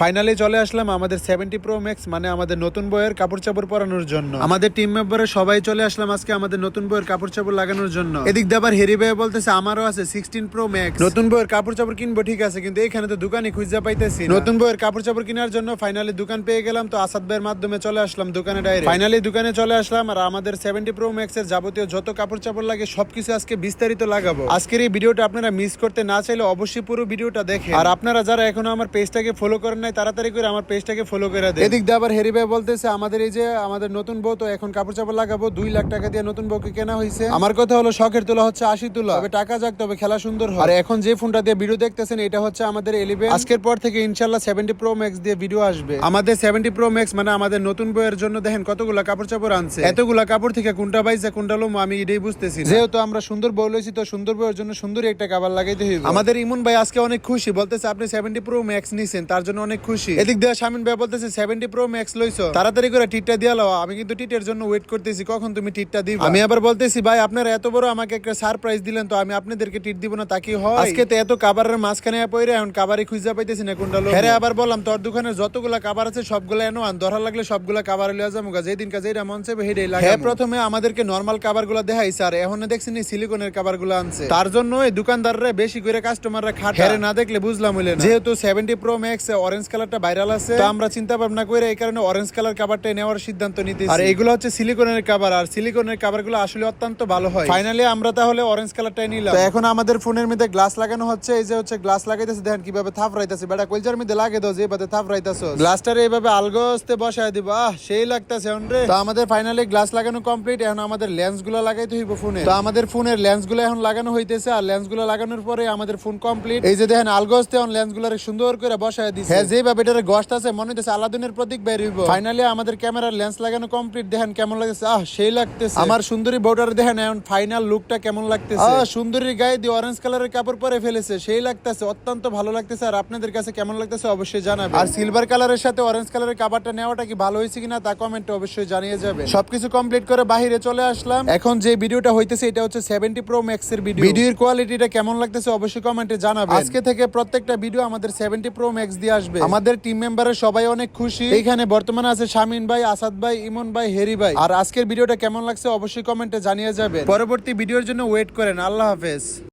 Finally চলে আসলাম আমাদের seventy pro max মানে আমাদের নতুন বইয়ের কাপড় চাপড় পরানোর জন্য। আমাদের টিম মেম্বারের সবাই চলে আসলাম আজকে আমাদের নতুন বইয়ের কাপড় চাপড় লাগানোর জন্য। এদিক দিয়ে আবার হেরি ভাই বলতেছে, আমারও আছে সিক্সটিন প্রো ম্যাক্স নতুন বইয়ের কাপড় চাপড় কিনবো, ঠিক আছে, কিন্তু এখানে তো দোকানে খুঁজে পাইতেছি নতুন বইয়ের কাপড় চাপড় কেনার জন্য ফাইনালি দোকান পেয়ে গেলাম, তো আসাদ ভাইয়ের মাধ্যমে চলে আসলাম দোকানে ডাইরেক্ট ফাইনালি দোকানে চলে আসলাম আর আমাদের সেভেন্টি প্রো ম্যাক্স এর যাবতীয় যত কাপড় চাপড় লাগে, সবকিছু আজকে বিস্তারিত লাগাবো। আজকের এই ভিডিওটা আপনারা মিস করতে না চাইলে অবশ্যই পুরো ভিডিওটা দেখে আর আপনারা যারা এখনও আমার পেজটাকে ফলো করেন নাই তাড়াতাড়ি করে আমার পেজটাকে ফলো করে দেন এদিক দিয়ে আবার হেরি ভাই বলতেছে আমাদের এই যে আমাদের নতুন বউ তো এখন কাপড় চাপড় লাগাবো দুই লাখ টাকা দিয়ে নতুন বউকে কেনা হয়েছে আমার কথা হলো শখের তোলা হচ্ছে আশি তোলা। তবে টাকা যাক তবে খেলা সুন্দর হয় আর এখন যে ফোনটা দিয়ে ভিডিও দেখতেছেন এটা হচ্ছে আমাদের এলিভেন আজকের পর থেকে ইনশাল্লাহ সেভেন্টি প্রো ম্যাক্স দিয়ে ভিডিও আসবে। আমাদের সেভেন্টি প্রো ম্যাক্স মানে আমাদের নতুন বইয়ের জন্য দেখেন কতগুলা কাপড় চাপড় আনছে। এতগুলা কাপড় থেকে কোনটা বাইছে কোনটা লোম আমি এটাই বুঝতেছি যেহেতু আমরা সুন্দর বউ লইছি তো সুন্দর বইয়ের জন্য সুন্দরই একটা কাবার লাগাইতে হইব। আমাদের ইমন ভাই আজকে অনেক খুশি বলতেছে আপনি সেভেন্টি প্রো ম্যাক্স নিছেন তার জন্য অনেক খুশি। এদিক দিয়ে শামিন ভাই বলতেছে সেভেন্টি প্রো ম্যাক্স লইছো। তাড়াতাড়ি করে টিটটা দিয়ে লাও। আমি কিন্তু টিটের জন্য ওয়েট করতেছি কখন তুমি টিটটা দিবে? আমি আবার বলতেছি ভাই আপনারা এত বড় আমাকে একটা সারপ্রাইজ দিলেন তো আমি আপনাদেরকে টিট দিব না তা কি হয়? আজকে তো এত কাবারের মাঝখানে পড়ে এখন কাবারে খুঁজে পাইতেছি না কোনটা লোক হ্যাঁ আবার বললাম তোর দোকানে যতগুলা কাবার আছে সবগুলা এনো আন। ধরা লাগলে সবগুলা কাবার লিয়া যাব গা যেদিন কাজে এটা মন চাইবে হেডেই লাগে হ্যাঁ প্রথমে আমাদেরকে নর্মাল কাবারগুলা দেখাইছে আর এখন দেখছি নি সিলিকনের কাবারগুলা আনছে। তার জন্য এই দোকানদাররা বেশি করে কাস্টমাররা খাটে হ্যাঁ না দেখলে বুঝলাম হইলে না। যেহেতু সেভেন্টি প্রো ম্যাক্স অরেঞ্জ কালারটা ভাইরাল আছে। তো আমরা চিন্তা ভাবনা করে এই কারণে অরেঞ্জ কালার কাবারটা নেওয়ার সিদ্ধান্ত নিতেছি। আর এগুলো হচ্ছে সিলিকনের কাবার আর সিলিকনের কাবারগুলো আসলে অত্যন্ত ভালো হয়। ফাইনালি আমরা তাহলে অরেঞ্জ কালারটাই নিলাম। তো এখন আমাদের ফোনের মধ্যে গ্লাস লাগানো হচ্ছে এই যে হচ্ছে গ্লাস লাগাইতেছে দেখেন কীভাবে থাপ রাইতেছে বেটা কলজার মধ্যে লাগে দাও যেভাবে থাপ রাইতেছো গ্লাসটারে এইভাবে আলগোস্তে বসায় দিব। আহ সেই লাগতেছে রে। তো আমাদের ফাইনালি গ্লাস লাগানো কমপ্লিট এখন আমাদের লেন্সগুলো লাগাইতে হইব ফোনে। তো আমাদের ফোনের লেন্সগুলো এখন লাগানো হইতেছে আর লেন্সগুলো লাগানোর পরে আমাদের ফোন কমপ্লিট এই যে দেখেন আলগোস্তে এখন লেন্সগুলো সুন্দর করে বসায় দিছে। হ্যাঁ যেভাবে এটার গস্ট আছে মনে হইতেছে আলাদিনের প্রতীক বের হইব। ফাইনালি আমাদের ক্যামেরার লেন্স লাগানো কমপ্লিট দেখেন কেমন লাগতেছে। আহ সেই লাগতেছে। আমার সুন্দরী বউটার দেখেন এখন ফাইনাল লুকটা কেমন লাগতেছে। আহ সুন্দরীর গায়ে দিয়ে অরেঞ্জ কালারের কাপড় পরে ফেলেছে। সেই লাগতেছে অত্যন্ত ভালো লাগতেছে। আর আপনাদের কাছে কেমন লাগতেছে অবশ্যই জানাবেন। আর সিলভার কালারের সাথে অরেঞ্জ কালারের কাপড়টা নেওয়াটা কি ভালো হয়েছে কিনা তা কমেন্টে অবশ্যই জানিয়ে যাবে সবকিছু কমপ্লিট করে বাহিরে চলে আসলাম। এখন যে ভিডিওটা হইতেছে এটা হচ্ছে সেভেন্টি প্রো ম্যাক্স এর ভিডিও ভিডিওর কোয়ালিটিটা কেমন লাগতেছে অবশ্যই কমেন্টে জানাবেন। আজকে থেকে প্রত্যেকটা ভিডিও আমাদের সেভেন্টি প্রো ম্যাক্স দিয়ে আসবে। আমাদের টিম মেম্বারের সবাই অনেক খুশি। এখানে বর্তমানে আছে শামিন ভাই, আসাদ ভাই, ইমন ভাই, হেরি ভাই। আর আজকের ভিডিওটা কেমন লাগছে অবশ্যই কমেন্টে জানিয়ে যাবে পরবর্তী ভিডিওর জন্য ওয়েট করেন। আল্লাহ হাফেজ।